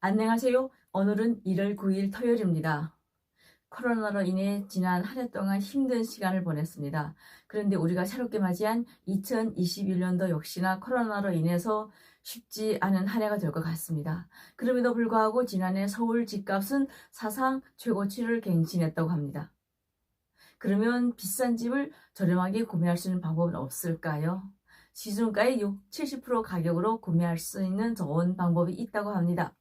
안녕하세요. 오늘은 1월 9일 토요일입니다. 코로나로 인해 지난 한 해 동안 힘든 시간을 보냈습니다. 그런데 우리가 새롭게 맞이한 2021년도 역시나 코로나로 인해서 쉽지 않은 한 해가 될 것 같습니다. 그럼에도 불구하고 지난해 서울 집값은 사상 최고치를 갱신했다고 합니다. 그러면 비싼 집을 저렴하게 구매할 수 있는 방법은 없을까요? 시중가의 6, 70% 가격으로 구매할 수 있는 좋은 방법이 있다고 합니다.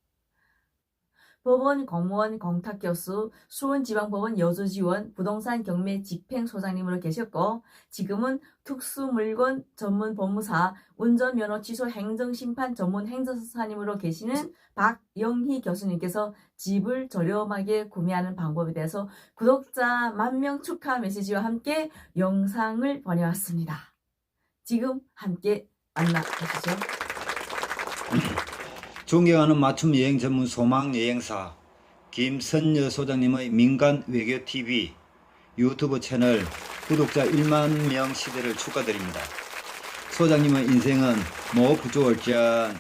법원 공무원 공탁 교수, 수원지방법원 여주지원 부동산 경매 집행소장님으로 계셨고 지금은 특수물건 전문 법무사, 운전면허 취소 행정심판 전문 행정사님으로 계시는 박영희 교수님께서 집을 저렴하게 구매하는 방법에 대해서 구독자 만명 축하 메시지와 함께 영상을 보내왔습니다. 지금 함께 만나보시죠. 존경하는 맞춤 여행 전문 소망 여행사 김선여 소장님의 민간 외교 TV 유튜브 채널 구독자 1만 명 시대를 축하드립니다. 소장님의 인생은 모부조월전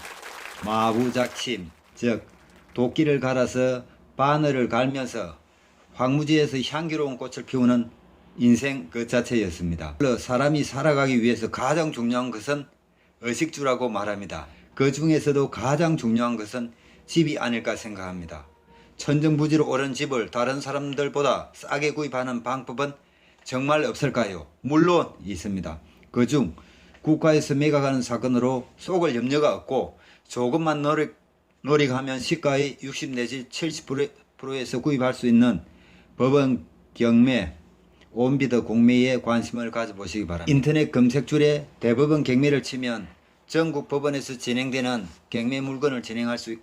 마부작침 즉 도끼를 갈아서 바늘을 갈면서 황무지에서 향기로운 꽃을 피우는 인생 그 자체였습니다. 사람이 살아가기 위해서 가장 중요한 것은 의식주라고 말합니다. 그 중에서도 가장 중요한 것은 집이 아닐까 생각합니다. 천정부지로 오른 집을 다른 사람들보다 싸게 구입하는 방법은 정말 없을까요? 물론 있습니다. 그중 국가에서 매각하는 사건으로 속을 염려가 없고 조금만 노력, 노력하면 시가의 60 내지 70%에서 구입할 수 있는 법원 경매, 온비더 공매에 관심을 가져보시기 바랍니다. 인터넷 검색줄에 대법원 경매를 치면 전국 법원에서 진행되는 경매 물건을 진행할 수 있-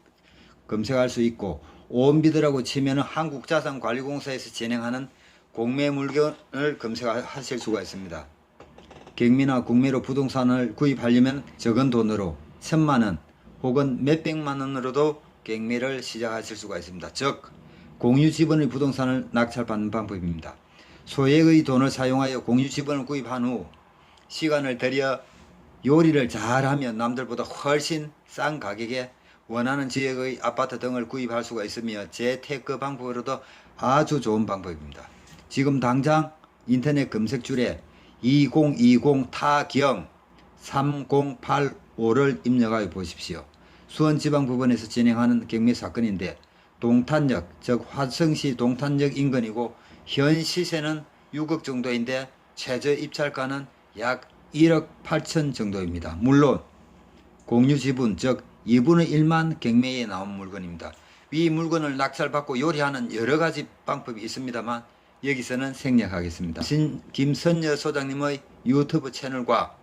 검색할 수 있고 온비드라고 치면 한국자산관리공사에서 진행하는 공매 물건을 검색하실 수가 있습니다. 경매나 국매로 부동산을 구입하려면 적은 돈으로 천만 원 혹은 몇백만 원으로도 경매를 시작하실 수가 있습니다. 즉 공유 지분의 부동산을 낙찰받는 방법입니다. 소액의 돈을 사용하여 공유 지분을 구입한 후 시간을 들여 요리를 잘하면 남들보다 훨씬 싼 가격에 원하는 지역의 아파트 등을 구입할 수가 있으며 재테크 방법으로도 아주 좋은 방법입니다. 지금 당장 인터넷 검색줄에 2020 타경 3085를 입력하여 보십시오. 수원 지방법원에서 진행하는 경매 사건인데 동탄역 즉 화성시 동탄역 인근이고 현 시세는 6억 정도인데 최저 입찰가는 약 1억 8천 정도입니다. 물론 공유 지분 즉 2분의 1만 경매에 나온 물건입니다. 이 물건을 낙찰받고 요리하는 여러 가지 방법이 있습니다만 여기서는 생략하겠습니다. 신 김선여 소장님의 유튜브 채널과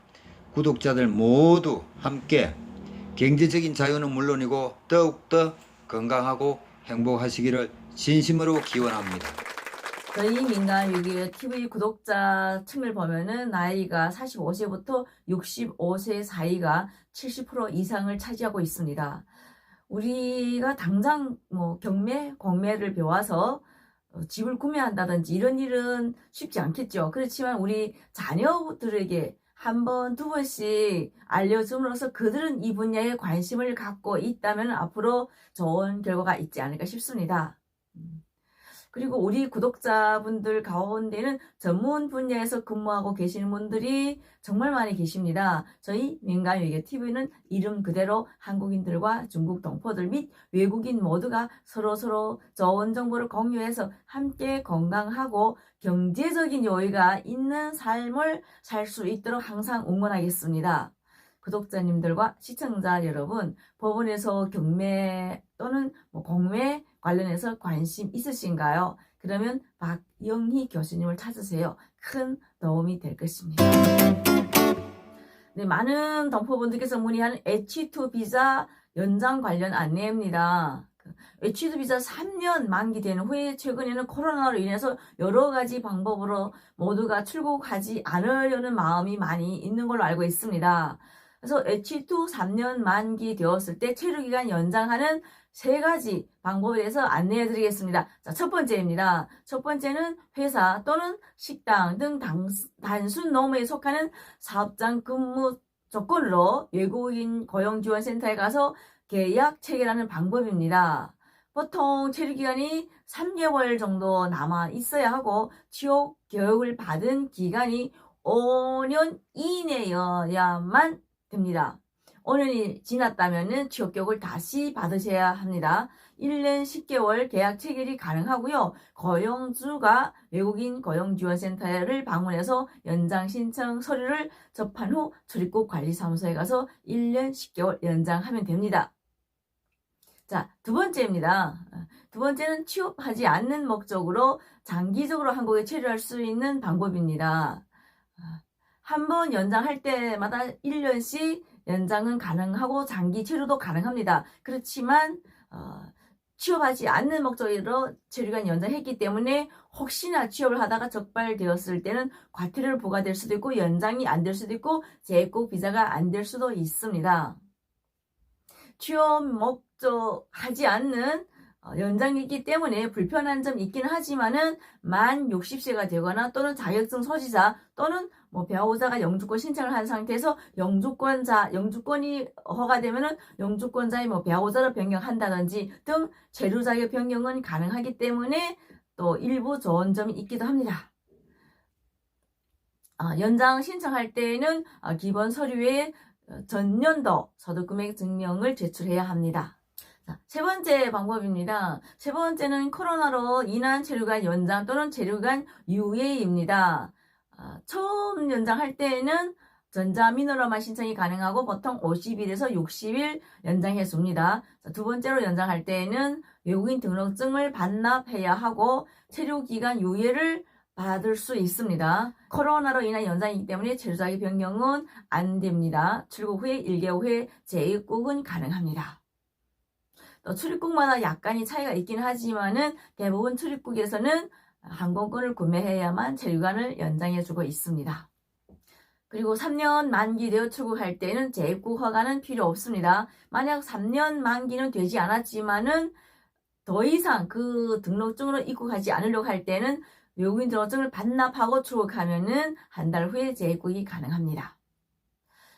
구독자들 모두 함께 경제적인 자유는 물론이고 더욱더 건강하고 행복하시기를 진심으로 기원합니다. 저희 민간 유기 TV 구독자 층을 보면은 나이가 45세부터 65세 사이가 70% 이상을 차지하고 있습니다. 우리가 당장 뭐 경매, 공매를 배워서 어, 집을 구매한다든지 이런 일은 쉽지 않겠죠. 그렇지만 우리 자녀들에게 한 번, 두 번씩 알려줌으로써 그들은 이 분야에 관심을 갖고 있다면 앞으로 좋은 결과가 있지 않을까 싶습니다. 음. 그리고 우리 구독자분들 가운데는 전문 분야에서 근무하고 계시는 분들이 정말 많이 계십니다. 저희 민간외교 TV는 이름 그대로 한국인들과 중국 동포들 및 외국인 모두가 서로서로 좋은 정보를 공유해서 함께 건강하고 경제적인 여유가 있는 삶을 살 수 있도록 항상 응원하겠습니다. 구독자님들과 시청자 여러분, 법원에서 경매 또는 뭐 공매 관련해서 관심 있으신가요? 그러면 박영희 교수님을 찾으세요. 큰 도움이 될 것입니다. 네, 많은 동포분들께서 문의하는 H2 비자 연장 관련 안내입니다. 그 H2 비자 3년 만기되는 후에 최근에는 코로나로 인해서 여러 가지 방법으로 모두가 출국하지 않으려는 마음이 많이 있는 걸로 알고 있습니다. 그래서 H2 3년 만기 되었을 때 체류기간 연장하는 세 가지 방법에 대해서 안내해 드리겠습니다. 자, 첫 번째입니다. 첫 번째는 회사 또는 식당 등 당, 단순 노무에 속하는 사업장 근무 조건으로 외국인 고용지원센터에 가서 계약 체결하는 방법입니다. 보통 체류 기간이 3개월 정도 남아 있어야 하고 취업 교육을 받은 기간이 5년 이내여야만 됩니다. 5년이 지났다면 취업 교육을 다시 받으셔야 합니다. 1년 10개월 계약 체결이 가능하고요. 고용주가 외국인 고용지원센터를 방문해서 연장 신청 서류를 접한 후 출입국 관리사무소에 가서 1년 10개월 연장하면 됩니다. 자, 두 번째입니다. 두 번째는 취업하지 않는 목적으로 장기적으로 한국에 체류할 수 있는 방법입니다. 한 번 연장할 때마다 1년씩 연장은 가능하고 장기 체류도 가능합니다. 그렇지만 어, 취업하지 않는 목적으로 체류가 연장했기 때문에 혹시나 취업을 하다가 적발되었을 때는 과태료를 부과될 수도 있고 연장이 안 될 수도 있고 재입국 비자가 안 될 수도 있습니다. 취업 목적 하지 않는 어, 연장이기 때문에 불편한 점 있긴 하지만은 만 60세가 되거나 또는 자격증 소지자 또는 뭐 배우자가 영주권 신청을 한 상태에서 영주권자 영주권이 허가되면은 영주권자의 뭐 배우자로 변경한다든지 등 체류 자격 변경은 가능하기 때문에 또 일부 좋은 점이 있기도 합니다. 아, 연장 신청할 때에는 아, 기본 서류에 어, 전년도 소득금액 증명을 제출해야 합니다. 자, 세 번째 방법입니다. 세 번째는 코로나로 인한 체류간 연장 또는 체류간 유예입니다. 아, 처음 연장할 때에는 전자민으로만 신청이 가능하고 보통 50일에서 60일 연장해 줍니다. 자, 두 번째로 연장할 때에는 외국인 등록증을 반납해야 하고 체류 기간 유예를 받을 수 있습니다. 코로나로 인한 연장이기 때문에 체류자기 변경은 안 됩니다. 출국 후에 1개월 후에 재입국은 가능합니다. 또 출입국마다 약간의 차이가 있긴 하지만은 대부분 출입국에서는 항공권을 구매해야만 체류관을 연장해주고 있습니다. 그리고 3년 만기 되어 출국할 때는 재입국 허가는 필요 없습니다. 만약 3년 만기는 되지 않았지만은 더 이상 그 등록증으로 입국하지 않으려고 할 때는 외국인 등록증을 반납하고 출국하면은 한 달 후에 재입국이 가능합니다.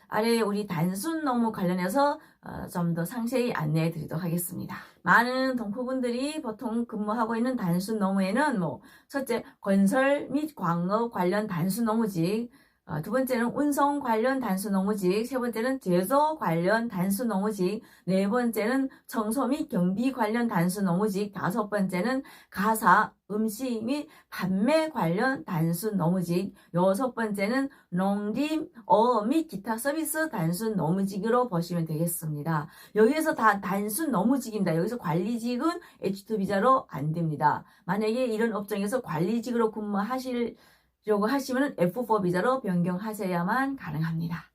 아래 우리 단순 노무 관련해서 어, 좀 더 상세히 안내해 드리도록 하겠습니다. 많은 동포분들이 보통 근무하고 있는 단순 노무에는 뭐 첫째 건설 및 광업 관련 단순 노무직 어, 두 번째는 운송 관련 단순 노무직, 세 번째는 제조 관련 단순 노무직, 네 번째는 청소 및 경비 관련 단순 노무직, 다섯 번째는 가사, 음식 및 판매 관련 단순 노무직, 여섯 번째는 농림, 어업 및 기타 서비스 단순 노무직으로 보시면 되겠습니다. 여기에서 다 단순 노무직입니다. 여기서 관리직은 H2 비자로 안 됩니다. 만약에 이런 업종에서 관리직으로 근무하실 려고 하시면 F4 비자로 변경하셔야만 가능합니다.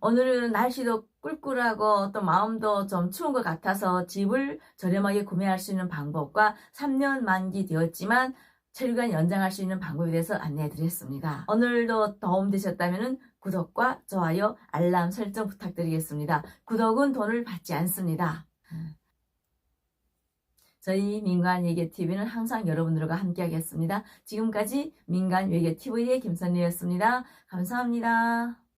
오늘은 날씨도 꿀꿀하고 또 마음도 좀 추운 것 같아서 집을 저렴하게 구매할 수 있는 방법과 3년 만기 되었지만 체류관 연장할 수 있는 방법에 대해서 안내해 드렸습니다. 오늘도 도움 되셨다면 구독과 좋아요, 알람 설정 부탁드리겠습니다. 구독은 돈을 받지 않습니다. 저희 민간외교TV는 항상 여러분들과 함께하겠습니다. 지금까지 민간외교TV의 김선리였습니다. 감사합니다.